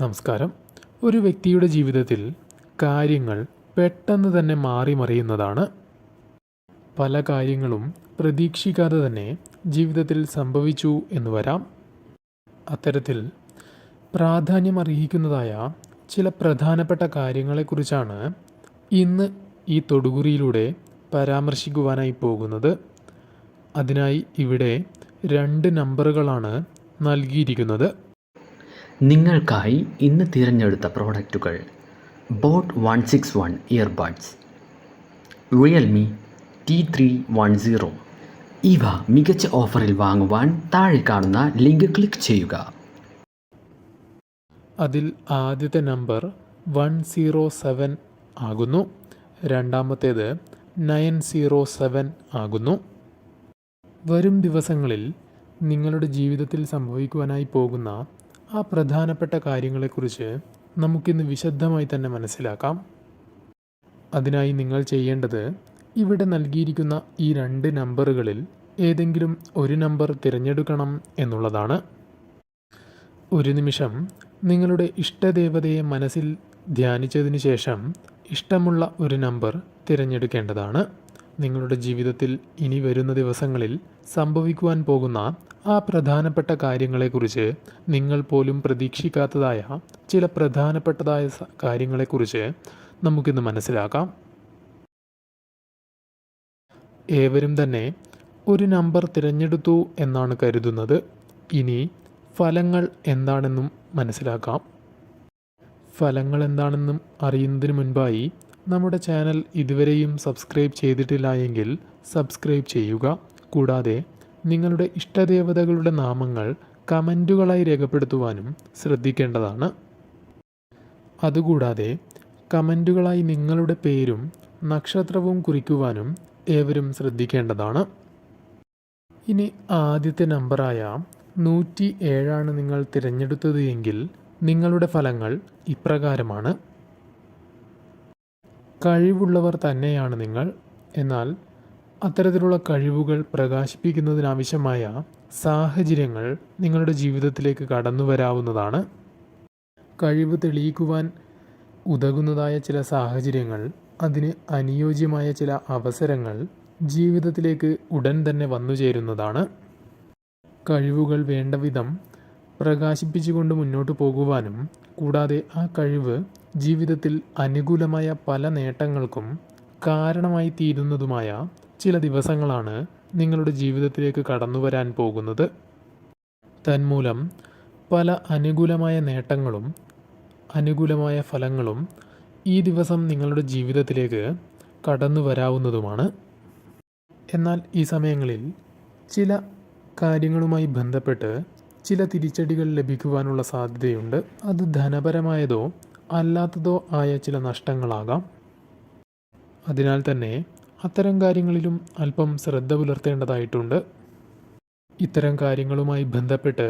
നമസ്കാരം. ഒരു വ്യക്തിയുടെ ജീവിതത്തിൽ കാര്യങ്ങൾ പെട്ടെന്ന് തന്നെ മാറി മറിയുന്നതാണ് പല കാര്യങ്ങളും പ്രതീക്ഷിക്കാതെ തന്നെ ജീവിതത്തിൽ സംഭവിച്ചു എന്ന് വരാം. അത്തരത്തിൽ പ്രാധാന്യം അർഹിക്കുന്നതായ ചില പ്രധാനപ്പെട്ട കാര്യങ്ങളെക്കുറിച്ചാണ് ഇന്ന് ഈ തൊടുകുറിയിലൂടെ പരാമർശിക്കുവാനായി പോകുന്നത്. അതിനായി ഇവിടെ രണ്ട് നമ്പറുകളാണ് നൽകിയിരിക്കുന്നത്. നിങ്ങൾക്കായി ഇന്ന് തിരഞ്ഞെടുത്ത പ്രോഡക്റ്റുകൾ boAt one six one earbuds realme T three one zero. ഇവ മികച്ച ഓഫറിൽ വാങ്ങുവാൻ താഴെ കാണുന്ന ലിങ്ക് ക്ലിക്ക് ചെയ്യുക. അതിൽ ആദ്യത്തെ നമ്പർ വൺ സീറോ സെവൻ ആകുന്നു. രണ്ടാമത്തേത് നയൻ സീറോ സെവൻ ആകുന്നു. വരും ദിവസങ്ങളിൽ നിങ്ങളുടെ ജീവിതത്തിൽ സംഭവിക്കുവാനായി പോകുന്ന ആ പ്രധാനപ്പെട്ട കാര്യങ്ങളെക്കുറിച്ച് നമുക്കിന്ന് വിശദമായി തന്നെ മനസ്സിലാക്കാം. അതിനായി നിങ്ങൾ ചെയ്യേണ്ടത് ഇവിടെ നൽകിയിരിക്കുന്ന ഈ രണ്ട് നമ്പറുകളിൽ ഏതെങ്കിലും ഒരു നമ്പർ തിരഞ്ഞെടുക്കണം എന്നുള്ളതാണ്. ഒരു നിമിഷം നിങ്ങളുടെ ഇഷ്ടദേവതയെ മനസ്സിൽ ധ്യാനിച്ചതിന് ശേഷം ഇഷ്ടമുള്ള ഒരു നമ്പർ തിരഞ്ഞെടുക്കേണ്ടതാണ്. നിങ്ങളുടെ ജീവിതത്തിൽ ഇനി വരുന്ന ദിവസങ്ങളിൽ സംഭവിക്കുവാൻ പോകുന്ന ആ പ്രധാനപ്പെട്ട കാര്യങ്ങളെക്കുറിച്ച് നിങ്ങൾ പോലും പ്രതീക്ഷിക്കാത്തതായ ചില പ്രധാനപ്പെട്ടതായ കാര്യങ്ങളെക്കുറിച്ച് നമുക്കിന്ന് മനസ്സിലാക്കാം. ഏവരും തന്നെ ഒരു നമ്പർ തിരഞ്ഞെടുത്തു എന്നാണ് കരുതുന്നത്. ഇനി ഫലങ്ങൾ എന്താണെന്നും മനസ്സിലാക്കാം. ഫലങ്ങൾ എന്താണെന്നും അറിയുന്നതിന് മുൻപായി നമ്മുടെ ചാനൽ ഇതുവരെയും സബ്സ്ക്രൈബ് ചെയ്തിട്ടില്ല എങ്കിൽ സബ്സ്ക്രൈബ് ചെയ്യുക. കൂടാതെ നിങ്ങളുടെ ഇഷ്ടദേവതകളുടെ നാമങ്ങൾ കമന്റുകളായി രേഖപ്പെടുത്തുവാനും ശ്രദ്ധിക്കേണ്ടതാണ്. അതുകൂടാതെ കമന്റുകളായി നിങ്ങളുടെ പേരും നക്ഷത്രവും കുറിക്കുവാനും ഏവരും ശ്രദ്ധിക്കേണ്ടതാണ്. ഇനി ആദ്യത്തെ നമ്പറായ നൂറ്റി ഏഴാണ് നിങ്ങൾ തിരഞ്ഞെടുത്തത് എങ്കിൽ നിങ്ങളുടെ ഫലങ്ങൾ ഇപ്രകാരമാണ്. കഴിവുള്ളവർ തന്നെയാണ് നിങ്ങൾ. എന്നാൽ അത്തരത്തിലുള്ള കഴിവുകൾ പ്രകാശിപ്പിക്കുന്നതിനാവശ്യമായ സാഹചര്യങ്ങൾ നിങ്ങളുടെ ജീവിതത്തിലേക്ക് കടന്നു വരാവുന്നതാണ്. കഴിവ് തെളിയിക്കുവാൻ ഉതകുന്നതായ ചില സാഹചര്യങ്ങൾ അതിന് അനുയോജ്യമായ ചില അവസരങ്ങൾ ജീവിതത്തിലേക്ക് ഉടൻ തന്നെ വന്നു ചേരുന്നതാണ്. കഴിവുകൾ വേണ്ട വിധം പ്രകാശിപ്പിച്ചുകൊണ്ട് മുന്നോട്ട് പോകുവാനും കൂടാതെ ആ കഴിവ് ജീവിതത്തിൽ അനുകൂലമായ പല നേട്ടങ്ങൾക്കും കാരണമായി തീരുന്നതുമായ ചില ദിവസങ്ങളാണ് നിങ്ങളുടെ ജീവിതത്തിലേക്ക് കടന്നു വരാൻ പോകുന്നത്. തന്മൂലം പല അനുകൂലമായ നേട്ടങ്ങളും അനുകൂലമായ ഫലങ്ങളും ഈ ദിവസം നിങ്ങളുടെ ജീവിതത്തിലേക്ക് കടന്നു വരാവുന്നതുമാണ്. എന്നാൽ ഈ സമയങ്ങളിൽ ചില കാര്യങ്ങളുമായി ബന്ധപ്പെട്ട് ചില തിരിച്ചടികൾ ലഭിക്കുവാനുള്ള സാധ്യതയുണ്ട്. അത് ധനപരമായതോ അല്ലാത്തതോ ആയ ചില നഷ്ടങ്ങളാകാം. അതിനാൽ തന്നെ അത്തരം കാര്യങ്ങളിലും അല്പം ശ്രദ്ധ പുലർത്തേണ്ടതായിട്ടുണ്ട്. ഇത്തരം കാര്യങ്ങളുമായി ബന്ധപ്പെട്ട്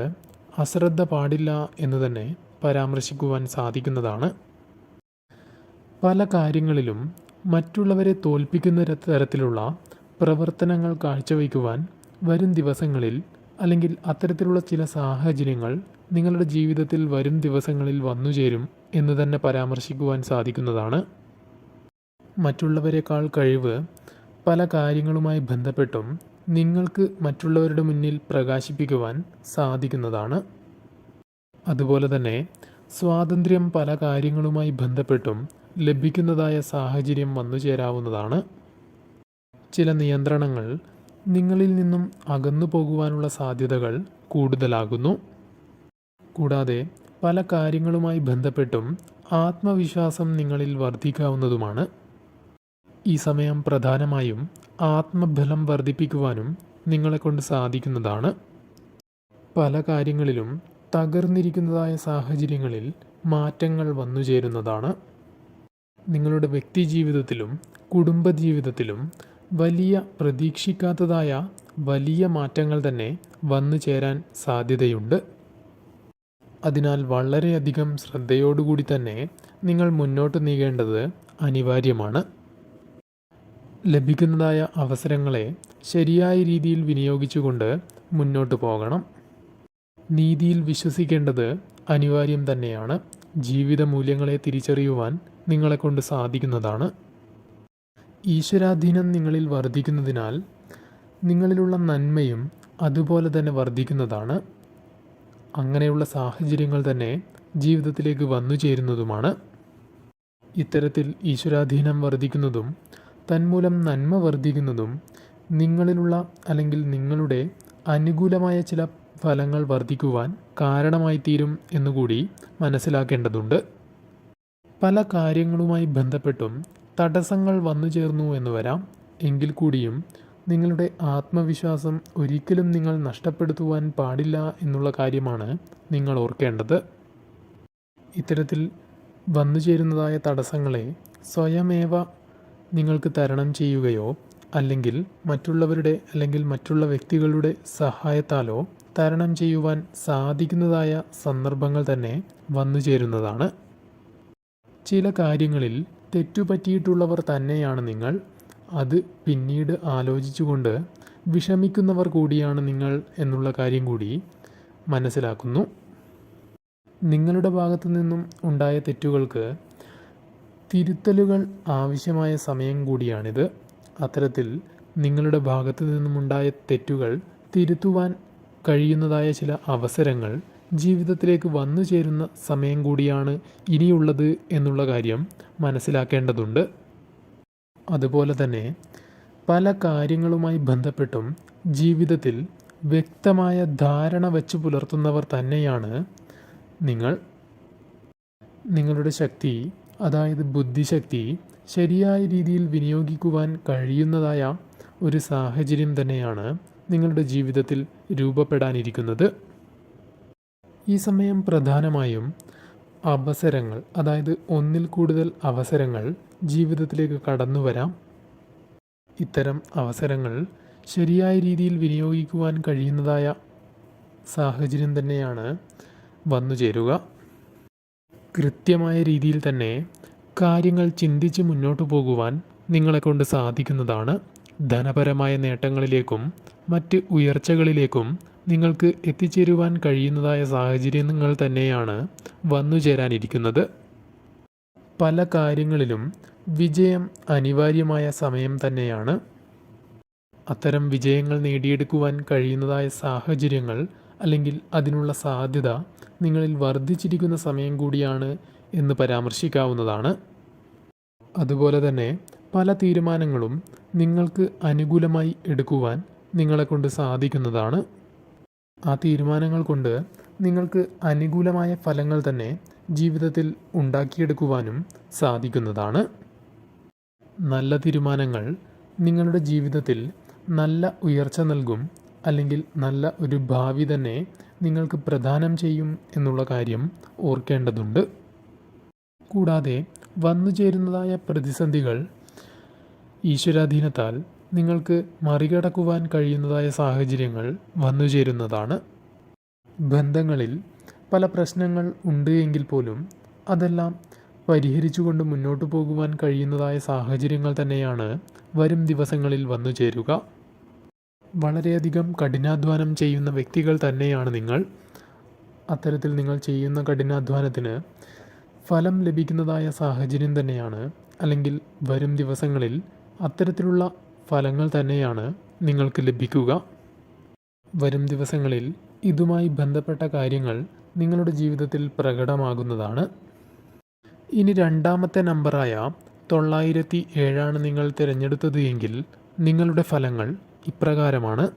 അശ്രദ്ധ പാടില്ല എന്ന് തന്നെ പരാമർശിക്കുവാൻ സാധിക്കുന്നതാണ്. പല കാര്യങ്ങളിലും മറ്റുള്ളവരെ തോൽപ്പിക്കുന്ന തരത്തിലുള്ള പ്രവർത്തനങ്ങൾ കാഴ്ചവയ്ക്കുവാൻ വരും ദിവസങ്ങളിൽ അല്ലെങ്കിൽ അത്തരത്തിലുള്ള ചില സാഹചര്യങ്ങൾ നിങ്ങളുടെ ജീവിതത്തിൽ വരും ദിവസങ്ങളിൽ വന്നു ചേരും എന്ന് തന്നെ പരാമർശിക്കുവാൻ സാധിക്കുന്നതാണ്. മറ്റുള്ളവരെക്കാൾ കഴിവ് പല കാര്യങ്ങളുമായി ബന്ധപ്പെട്ടും നിങ്ങൾക്ക് മറ്റുള്ളവരുടെ മുന്നിൽ പ്രകാശിപ്പിക്കുവാൻ സാധിക്കുന്നതാണ്. അതുപോലെ തന്നെ സ്വാതന്ത്ര്യം പല കാര്യങ്ങളുമായി ബന്ധപ്പെട്ടും ലഭിക്കുന്നതായ സാഹചര്യം വന്നു ചേരാവുന്നതാണ്. ചില നിയന്ത്രണങ്ങൾ നിങ്ങളിൽ നിന്നും അകന്നു പോകുവാനുള്ള സാധ്യതകൾ കൂടുതലാകുന്നു. കൂടാതെ പല കാര്യങ്ങളുമായി ബന്ധപ്പെട്ടും ആത്മവിശ്വാസം നിങ്ങളിൽ വർദ്ധിക്കാവുന്നതുമാണ്. ഈ സമയം പ്രധാനമായും ആത്മബലം വർദ്ധിപ്പിക്കുവാനും നിങ്ങളെക്കൊണ്ട് സാധിക്കുന്നതാണ്. പല കാര്യങ്ങളിലും തകർന്നിരിക്കുന്നതായ സാഹചര്യങ്ങളിൽ മാറ്റങ്ങൾ വന്നു ചേരുന്നതാണ്. നിങ്ങളുടെ വ്യക്തി ജീവിതത്തിലും കുടുംബജീവിതത്തിലും വലിയ പ്രതീക്ഷിക്കാത്തതായ വലിയ മാറ്റങ്ങൾ തന്നെ വന്നു ചേരാൻ സാധ്യതയുണ്ട്. അതിനാൽ വളരെയധികം ശ്രദ്ധയോടുകൂടി തന്നെ നിങ്ങൾ മുന്നോട്ട് നീങ്ങേണ്ടത് അനിവാര്യമാണ്. ലഭിക്കുന്നതായ അവസരങ്ങളെ ശരിയായ രീതിയിൽ വിനിയോഗിച്ചുകൊണ്ട് മുന്നോട്ട് പോകണം. നീതിയിൽ വിശ്വസിക്കേണ്ടത് അനിവാര്യം തന്നെയാണ്. ജീവിത മൂല്യങ്ങളെ തിരിച്ചറിയുവാൻ നിങ്ങളെക്കൊണ്ട് സാധിക്കുന്നതാണ്. ഈശ്വരാധീനം നിങ്ങളിൽ വർദ്ധിക്കുന്നതിനാൽ നിങ്ങളിലുള്ള നന്മയും അതുപോലെ തന്നെ വർദ്ധിക്കുന്നതാണ്. അങ്ങനെയുള്ള സാഹചര്യങ്ങൾ തന്നെ ജീവിതത്തിലേക്ക് വന്നു ചേരുന്നതുമാണ് ഇത്തരത്തിൽ ഈശ്വരാധീനം വർദ്ധിക്കുന്നതും തന്മൂലം നന്മ വർദ്ധിക്കുന്നതും നിങ്ങളിലുള്ള അല്ലെങ്കിൽ നിങ്ങളുടെ അനുകൂലമായ ചില ഫലങ്ങൾ വർദ്ധിക്കുവാൻ കാരണമായി തീരും എന്നുകൂടി മനസ്സിലാക്കേണ്ടതുണ്ട്. പല കാര്യങ്ങളുമായി ബന്ധപ്പെട്ടും തടസ്സങ്ങൾ വന്നു ചേർന്നു എന്ന് വരാം. എങ്കിൽ കൂടിയും നിങ്ങളുടെ ആത്മവിശ്വാസം ഒരിക്കലും നിങ്ങൾ നഷ്ടപ്പെടുത്തുവാൻ പാടില്ല എന്നുള്ള കാര്യമാണ് നിങ്ങൾ ഓർക്കേണ്ടത്. ഇത്തരത്തിൽ വന്നു ചേരുന്നതായ തടസ്സങ്ങളെ സ്വയമേവ നിങ്ങൾക്ക് തരണം ചെയ്യുകയോ അല്ലെങ്കിൽ മറ്റുള്ളവരുടെ അല്ലെങ്കിൽ മറ്റുള്ള വ്യക്തികളുടെ സഹായത്താലോ തരണം ചെയ്യുവാൻ സാധിക്കുന്നതായ സന്ദർഭങ്ങൾ തന്നെ വന്നു ചേരുന്നതാണ്. ചില കാര്യങ്ങളിൽ തെറ്റുപറ്റിയിട്ടുള്ളവർ തന്നെയാണ് നിങ്ങൾ. അത് പിന്നീട് ആലോചിച്ചുകൊണ്ട് വിഷമിക്കുന്നവർ കൂടിയാണ് നിങ്ങൾ എന്നുള്ള കാര്യം കൂടി മനസ്സിലാക്കുന്നു. നിങ്ങളുടെ ഭാഗത്തു നിന്നും ഉണ്ടായ തെറ്റുകൾക്ക് തിരുത്തലുകൾ ആവശ്യമായ സമയം കൂടിയാണിത്. അത്തരത്തിൽ നിങ്ങളുടെ ഭാഗത്തു നിന്നുമുണ്ടായ തെറ്റുകൾ തിരുത്തുവാൻ കഴിയുന്നതായ ചില അവസരങ്ങൾ ജീവിതത്തിലേക്ക് വന്നു ചേരുന്ന സമയം കൂടിയാണ് ഇനിയുള്ളത് എന്നുള്ള കാര്യം മനസ്സിലാക്കേണ്ടതുണ്ട്. അതുപോലെ തന്നെ പല കാര്യങ്ങളുമായി ബന്ധപ്പെട്ടും ജീവിതത്തിൽ വ്യക്തമായ ധാരണ വെച്ച് പുലർത്തുന്നവർ തന്നെയാണ് നിങ്ങൾ. നിങ്ങളുടെ ശക്തി അതായത് ബുദ്ധിശക്തി ശരിയായ രീതിയിൽ വിനിയോഗിക്കുവാൻ കഴിയുന്നതായ ഒരു സാഹചര്യം തന്നെയാണ് നിങ്ങളുടെ ജീവിതത്തിൽ രൂപപ്പെടാനിരിക്കുന്നത്. ഈ സമയം പ്രധാനമായും അവസരങ്ങൾ അതായത് ഒന്നിൽ കൂടുതൽ അവസരങ്ങൾ ജീവിതത്തിലേക്ക് കടന്നു വരാം. ഇത്തരം അവസരങ്ങൾ ശരിയായ രീതിയിൽ വിനിയോഗിക്കുവാൻ കഴിയുന്നതായ സാഹചര്യം തന്നെയാണ് വന്നു ചേരുക കൃത്യമായ രീതിയിൽ തന്നെ കാര്യങ്ങൾ ചിന്തിച്ച് മുന്നോട്ട് പോകുവാൻ നിങ്ങളെക്കൊണ്ട് സാധിക്കുന്നതാണ് ധനപരമായ നേട്ടങ്ങളിലേക്കും മറ്റ് ഉയർച്ചകളിലേക്കും നിങ്ങൾക്ക് എത്തിച്ചേരുവാൻ കഴിയുന്നതായ സാഹചര്യങ്ങൾ തന്നെയാണ് വന്നു ചേരാനിരിക്കുന്നത്. പല കാര്യങ്ങളിലും വിജയം അനിവാര്യമായ സമയം തന്നെയാണ്. അത്തരം വിജയങ്ങൾ നേടിയെടുക്കുവാൻ കഴിയുന്നതായ സാഹചര്യങ്ങൾ അല്ലെങ്കിൽ അതിനുള്ള സാധ്യത നിങ്ങളിൽ വർദ്ധിച്ചിരിക്കുന്ന സമയം കൂടിയാണ് എന്ന് പരാമർശിക്കാവുന്നതാണ്. അതുപോലെ തന്നെ പല തീരുമാനങ്ങളും നിങ്ങൾക്ക് അനുകൂലമായി എടുക്കുവാൻ നിങ്ങളെക്കൊണ്ട് സാധിക്കുന്നതാണ്. ആ തീരുമാനങ്ങൾ കൊണ്ട് നിങ്ങൾക്ക് അനുകൂലമായ ഫലങ്ങൾ തന്നെ ജീവിതത്തിൽ ഉണ്ടാക്കിയെടുക്കുവാനും സാധിക്കുന്നതാണ്. നല്ല തീരുമാനങ്ങൾ നിങ്ങളുടെ ജീവിതത്തിൽ നല്ല ഉയർച്ച നൽകും അല്ലെങ്കിൽ നല്ല ഒരു ഭാവി തന്നെ നിങ്ങൾക്ക് പ്രദാനം ചെയ്യും എന്നുള്ള കാര്യം ഓർക്കേണ്ടതുണ്ട്. കൂടാതെ വന്നു ചേരുന്നതായ പ്രതിസന്ധികൾ ഈശ്വരാധീനത്താൽ നിങ്ങൾക്ക് മറികടക്കുവാൻ കഴിയുന്നതായ സാഹചര്യങ്ങൾ വന്നു ചേരുന്നതാണ്. ബന്ധങ്ങളിൽ പല പ്രശ്നങ്ങൾ ഉണ്ട് എങ്കിൽ പോലും അതെല്ലാം പരിഹരിച്ചുകൊണ്ട് മുന്നോട്ട് പോകുവാൻ കഴിയുന്നതായ സാഹചര്യങ്ങൾ തന്നെയാണ് വരും ദിവസങ്ങളിൽ വന്നു ചേരുക. വളരെയധികം കഠിനാധ്വാനം ചെയ്യുന്ന വ്യക്തികൾ തന്നെയാണ് നിങ്ങൾ. അത്തരത്തിൽ നിങ്ങൾ ചെയ്യുന്ന കഠിനാധ്വാനത്തിന് ഫലം ലഭിക്കുന്നതായ സാഹചര്യം തന്നെയാണ്. അല്ലെങ്കിൽ വരും ദിവസങ്ങളിൽ അത്തരത്തിലുള്ള ഫലങ്ങൾ തന്നെയാണ് നിങ്ങൾക്ക് ലഭിക്കുക. വരും ദിവസങ്ങളിൽ ഇതുമായി ബന്ധപ്പെട്ട കാര്യങ്ങൾ നിങ്ങളുടെ ജീവിതത്തിൽ പ്രകടമാകുന്നതാണ്. ഇനി രണ്ടാമത്തെ നമ്പറായ തൊള്ളായിരത്തി ഏഴാണ് നിങ്ങൾ തിരഞ്ഞെടുത്തത് എങ്കിൽ നിങ്ങളുടെ ഫലങ്ങൾ ഇപ്രകാരമാണ്.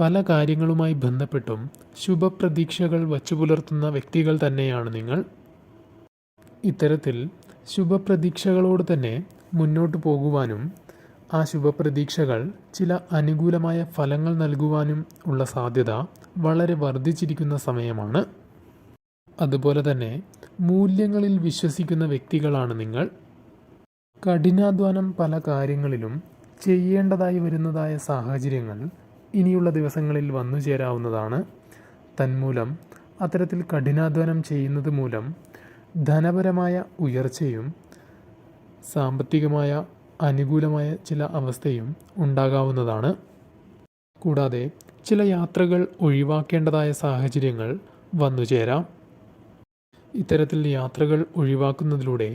പല കാര്യങ്ങളുമായി ബന്ധപ്പെട്ടും ശുഭപ്രതീക്ഷകൾ വച്ചു പുലർത്തുന്ന വ്യക്തികൾ തന്നെയാണ് നിങ്ങൾ. ഇത്തരത്തിൽ ശുഭപ്രതീക്ഷകളോട് തന്നെ മുന്നോട്ട് പോകുവാനും ആ ശുഭപ്രതീക്ഷകൾ ചില അനുകൂലമായ ഫലങ്ങൾ നൽകുവാനും ഉള്ള സാധ്യത വളരെ വർദ്ധിച്ചിരിക്കുന്ന സമയമാണ്. അതുപോലെ തന്നെ മൂല്യങ്ങളിൽ വിശ്വസിക്കുന്ന വ്യക്തികളാണ് നിങ്ങൾ. കഠിനാധ്വാനം പല കാര്യങ്ങളിലും ചെയ്യേണ്ടതായി വരുന്നതായ സാഹചര്യങ്ങൾ ഇനിയുള്ള ദിവസങ്ങളിൽ വന്നു ചേരാവുന്നതാണ്. തന്മൂലം അത്തരത്തിൽ കഠിനാധ്വാനം ചെയ്യുന്നത് മൂലം ധനപരമായ ഉയർച്ചയും സാമ്പത്തികമായ അനുകൂലമായ ചില അവസ്ഥയും ഉണ്ടാകാവുന്നതാണ്. കൂടാതെ ചില യാത്രകൾ ഒഴിവാക്കേണ്ടതായ സാഹചര്യങ്ങൾ വന്നു ചേരാം. ഇത്തരത്തിൽ യാത്രകൾ ഒഴിവാക്കുന്നതിലൂടെ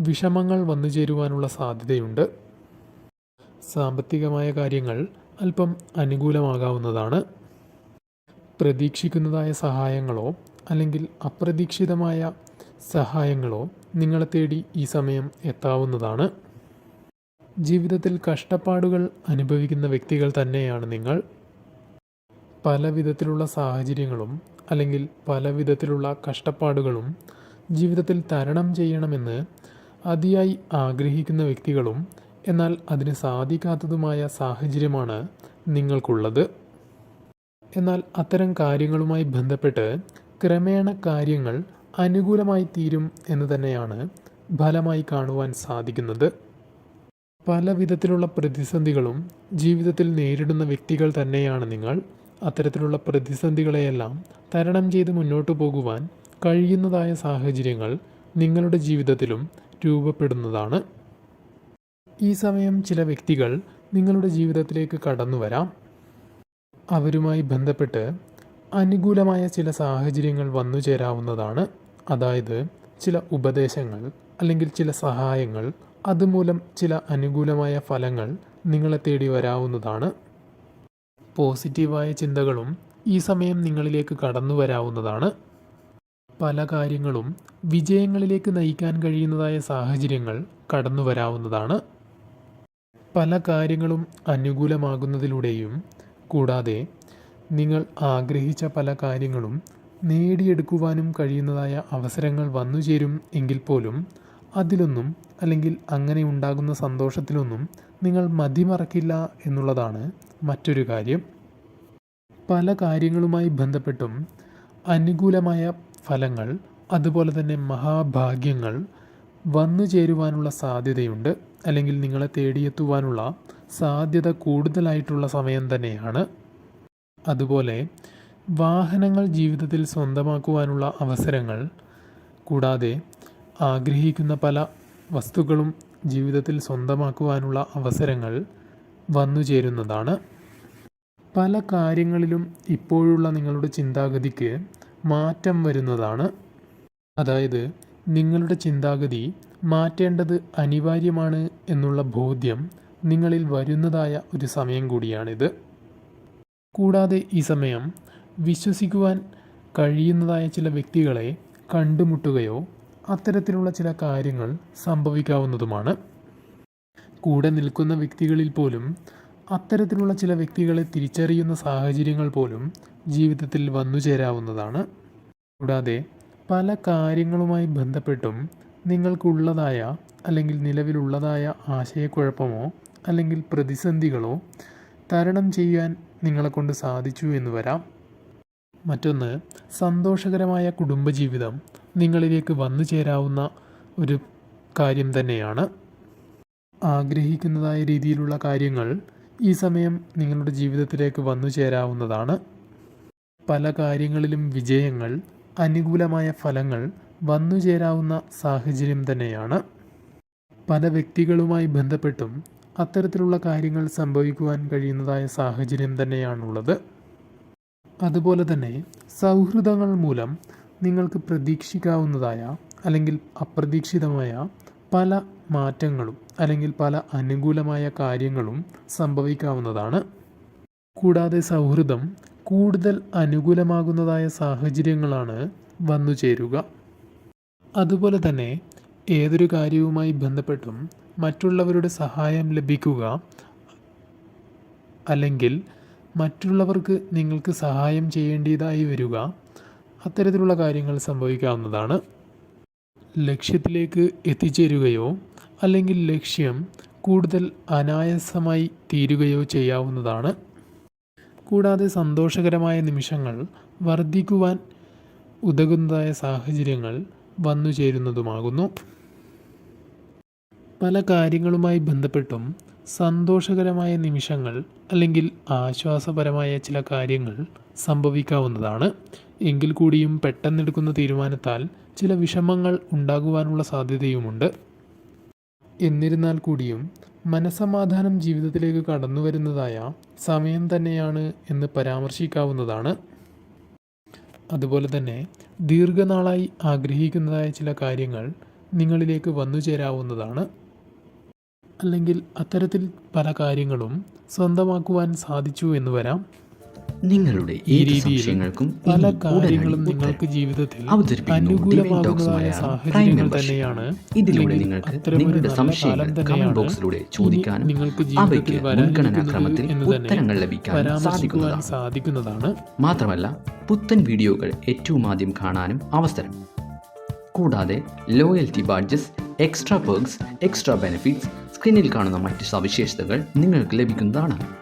വിഷമങ്ങൾ വന്നു ചേരുവാനുള്ള സാധ്യതയുണ്ട്. സാമ്പത്തികമായ കാര്യങ്ങൾ അല്പം അനുകൂലമാകാവുന്നതാണ്. പ്രതീക്ഷിക്കുന്നതായ സഹായങ്ങളോ അല്ലെങ്കിൽ അപ്രതീക്ഷിതമായ സഹായങ്ങളോ നിങ്ങളെ തേടി ഈ സമയം എത്താവുന്നതാണ്. ജീവിതത്തിൽ കഷ്ടപ്പാടുകൾ അനുഭവിക്കുന്ന വ്യക്തികൾ തന്നെയാണ് നിങ്ങൾ. പല വിധത്തിലുള്ള സാഹചര്യങ്ങളും അല്ലെങ്കിൽ പല വിധത്തിലുള്ള കഷ്ടപ്പാടുകളും ജീവിതത്തിൽ തരണം ചെയ്യണമെന്ന് അതിയായി ആഗ്രഹിക്കുന്ന വ്യക്തികളും എന്നാൽ അതിന് സാധിക്കാത്തതുമായ സാഹചര്യമാണ് നിങ്ങൾക്കുള്ളത്. എന്നാൽ അത്തരം കാര്യങ്ങളുമായി ബന്ധപ്പെട്ട് ക്രമേണ കാര്യങ്ങൾ അനുകൂലമായി തീരും എന്ന് തന്നെയാണ് ഫലമായി കാണുവാൻ സാധിക്കുന്നത്. പല വിധത്തിലുള്ള പ്രതിസന്ധികളും ജീവിതത്തിൽ നേരിടുന്ന വ്യക്തികൾ തന്നെയാണ് നിങ്ങൾ. അത്തരത്തിലുള്ള പ്രതിസന്ധികളെയെല്ലാം തരണം ചെയ്ത് മുന്നോട്ട് പോകുവാൻ കഴിയുന്നതായ സാഹചര്യങ്ങൾ നിങ്ങളുടെ ജീവിതത്തിലും രൂപപ്പെടുന്നതാണ്. ഈ സമയം ചില വ്യക്തികൾ നിങ്ങളുടെ ജീവിതത്തിലേക്ക് കടന്നു വരാം. അവരുമായി ബന്ധപ്പെട്ട് അനുകൂലമായ ചില സാഹചര്യങ്ങൾ വന്നു ചേരാവുന്നതാണ്. അതായത് ചില ഉപദേശങ്ങൾ അല്ലെങ്കിൽ ചില സഹായങ്ങൾ അതുമൂലം ചില അനുകൂലമായ ഫലങ്ങൾ നിങ്ങളെ തേടി വരാവുന്നതാണ്. പോസിറ്റീവായ ചിന്തകളും ഈ സമയം നിങ്ങളിലേക്ക് കടന്നു വരാവുന്നതാണ്. പല കാര്യങ്ങളും വിജയങ്ങളിലേക്ക് നയിക്കാൻ കഴിയുന്നതായ സാഹചര്യങ്ങൾ കടന്നു വരാവുന്നതാണ്. പല കാര്യങ്ങളും അനുകൂലമാകുന്നതിലൂടെയും കൂടാതെ നിങ്ങൾ ആഗ്രഹിച്ച പല കാര്യങ്ങളും നേടിയെടുക്കുവാനും കഴിയുന്നതായ അവസരങ്ങൾ വന്നു ചേരും എങ്കിൽ പോലും അതിലൊന്നും അല്ലെങ്കിൽ അങ്ങനെ ഉണ്ടാകുന്ന സന്തോഷത്തിലൊന്നും നിങ്ങൾ മതിമറക്കില്ല എന്നുള്ളതാണ് മറ്റൊരു കാര്യം. പല കാര്യങ്ങളുമായി ബന്ധപ്പെട്ടും അനുകൂലമായ ഫലങ്ങൾ അതുപോലെ തന്നെ മഹാഭാഗ്യങ്ങൾ വന്നു ചേരുവാനുള്ള സാധ്യതയുണ്ട്. അല്ലെങ്കിൽ നിങ്ങളെ തേടിയെത്തുവാനുള്ള സാധ്യത കൂടുതലായിട്ടുള്ള സമയം തന്നെയാണ്. അതുപോലെ വാഹനങ്ങൾ ജീവിതത്തിൽ സ്വന്തമാക്കുവാനുള്ള അവസരങ്ങൾ കൂടാതെ ആഗ്രഹിക്കുന്ന പല വസ്തുക്കളും ജീവിതത്തിൽ സ്വന്തമാക്കുവാനുള്ള അവസരങ്ങൾ വന്നു ചേരുന്നതാണ്. പല കാര്യങ്ങളിലും ഇപ്പോഴുള്ള നിങ്ങളുടെ ചിന്താഗതിക്ക് മാറ്റം വരുന്നതാണ്. അതായത് നിങ്ങളുടെ ചിന്താഗതി മാറ്റേണ്ടത് അനിവാര്യമാണ് എന്നുള്ള ബോധ്യം നിങ്ങളിൽ വരുന്നതായ ഒരു സമയം കൂടിയാണിത്. കൂടാതെ ഈ സമയം വിശ്വസിക്കുവാൻ കഴിയുന്നതായ ചില വ്യക്തികളെ കണ്ടുമുട്ടുകയോ അത്തരത്തിലുള്ള ചില കാര്യങ്ങൾ സംഭവിക്കാവുന്നതുമാണ്. കൂടെ നിൽക്കുന്ന വ്യക്തികളിൽ പോലും അത്തരത്തിലുള്ള ചില വ്യക്തികളെ തിരിച്ചറിയുന്ന സാഹചര്യങ്ങൾ പോലും ജീവിതത്തിൽ വന്നു ചേരാവുന്നതാണ് കൂടാതെ പല കാര്യങ്ങളുമായി ബന്ധപ്പെട്ടും നിങ്ങൾക്കുള്ളതായ അല്ലെങ്കിൽ നിലവിലുള്ളതായ ആശയക്കുഴപ്പമോ അല്ലെങ്കിൽ പ്രതിസന്ധികളോ തരണം ചെയ്യാൻ നിങ്ങളെക്കൊണ്ട് സാധിച്ചു എന്ന് വരാം. മറ്റൊന്ന് സന്തോഷകരമായ കുടുംബജീവിതം നിങ്ങളിലേക്ക് വന്നു ചേരാവുന്ന ഒരു കാര്യം തന്നെയാണ്. ആഗ്രഹിക്കുന്നതായ രീതിയിലുള്ള കാര്യങ്ങൾ ഈ സമയം നിങ്ങളുടെ ജീവിതത്തിലേക്ക് വന്നു ചേരാവുന്നതാണ്. പല കാര്യങ്ങളിലും വിജയങ്ങൾ അനുകൂലമായ ഫലങ്ങൾ വന്നുചേരാവുന്ന സാഹചര്യം തന്നെയാണ്. പല വ്യക്തികളുമായി ബന്ധപ്പെട്ടും അത്തരത്തിലുള്ള കാര്യങ്ങൾ സംഭവിക്കുവാൻ കഴിയുന്നതായ സാഹചര്യം തന്നെയാണുള്ളത്. അതുപോലെ തന്നെ സൗഹൃദങ്ങൾ മൂലം നിങ്ങൾക്ക് പ്രതീക്ഷിക്കാവുന്നതായ അല്ലെങ്കിൽ അപ്രതീക്ഷിതമായ പല മാറ്റങ്ങളും അല്ലെങ്കിൽ പല അനുകൂലമായ കാര്യങ്ങളും സംഭവിക്കാവുന്നതാണ്. കൂടാതെ സൗഹൃദം കൂടുതൽ അനുകൂലമാകുന്നതായ സാഹചര്യങ്ങളാണ് വന്നു ചേരുക. അതുപോലെ തന്നെ ഏതൊരു കാര്യവുമായി ബന്ധപ്പെട്ടും മറ്റുള്ളവരുടെ സഹായം ലഭിക്കുക അല്ലെങ്കിൽ മറ്റുള്ളവർക്ക് നിങ്ങൾക്ക് സഹായം ചെയ്യേണ്ടതായി വരിക അത്തരത്തിലുള്ള കാര്യങ്ങൾ സംഭവിക്കാവുന്നതാണ്. ലക്ഷ്യത്തിലേക്ക് എത്തിച്ചേരുകയോ അല്ലെങ്കിൽ ലക്ഷ്യം കൂടുതൽ അനായാസമായി തീരുകയോ ചെയ്യാവുന്നതാണ്. കൂടാതെ സന്തോഷകരമായ നിമിഷങ്ങൾ വർദ്ധിക്കുവാൻ ഉതകുന്നതായ സാഹചര്യങ്ങൾ വന്നു ചേരുന്നതുമാകുന്നു. പല കാര്യങ്ങളുമായി ബന്ധപ്പെട്ടും സന്തോഷകരമായ നിമിഷങ്ങൾ അല്ലെങ്കിൽ ആശ്വാസപരമായ ചില കാര്യങ്ങൾ സംഭവിക്കാവുന്നതാണ്. എങ്കിൽ കൂടിയും പെട്ടെന്നെടുക്കുന്ന തീരുമാനത്താൽ ചില വിഷമങ്ങൾ ഉണ്ടാകുവാനുള്ള സാധ്യതയുമുണ്ട്. എന്നിരുന്നാൽ കൂടിയും മനസമാധാനം ജീവിതത്തിലേക്ക് കടന്നു വരുന്നതായ സമയം തന്നെയാണ് എന്ന് പരാമർശിക്കാവുന്നതാണ്. അതുപോലെ തന്നെ ദീർഘനാളായി ആഗ്രഹിക്കുന്നതായ ചില കാര്യങ്ങൾ നിങ്ങളിലേക്ക് വന്നു ചേരാവുന്നതാണ്. അല്ലെങ്കിൽ അത്തരത്തിൽ പല കാര്യങ്ങളും സ്വന്തമാക്കുവാൻ സാധിച്ചു എന്ന് വരാം. നിങ്ങളുടെ ഈ രീതിയിലും പല കാര്യങ്ങളും നിങ്ങൾക്ക് ജീവിതത്തിൽ അനുകൂലമാകുന്നതായ സാഹചര്യങ്ങൾ തന്നെയാണ്. ഇതിലൂടെ നിങ്ങൾക്ക് നിങ്ങളുടെ സംശയങ്ങൾ കമന്റ് ബോക്സിലൂടെ ചോദിക്കാൻ ചോദിക്കാനും നിങ്ങൾക്ക് അവയ്ക്ക് മുൻഗണനാക്രമത്തിൽ ഉത്തരങ്ങൾ ലഭിക്കാൻ സാധിക്കുന്നതാണ്. സാധിക്കുന്നതാണ്. മാത്രമല്ല പുത്തൻ വീഡിയോകൾ ഏറ്റവും ആദ്യം കാണാനും അവസരം. കൂടാതെ loyalty badges extra perks extra benefits സ്ക്രീനിൽ കാണുന്ന മറ്റ് സവിശേഷതകൾ നിങ്ങൾക്ക് ലഭിക്കുന്നതാണ്.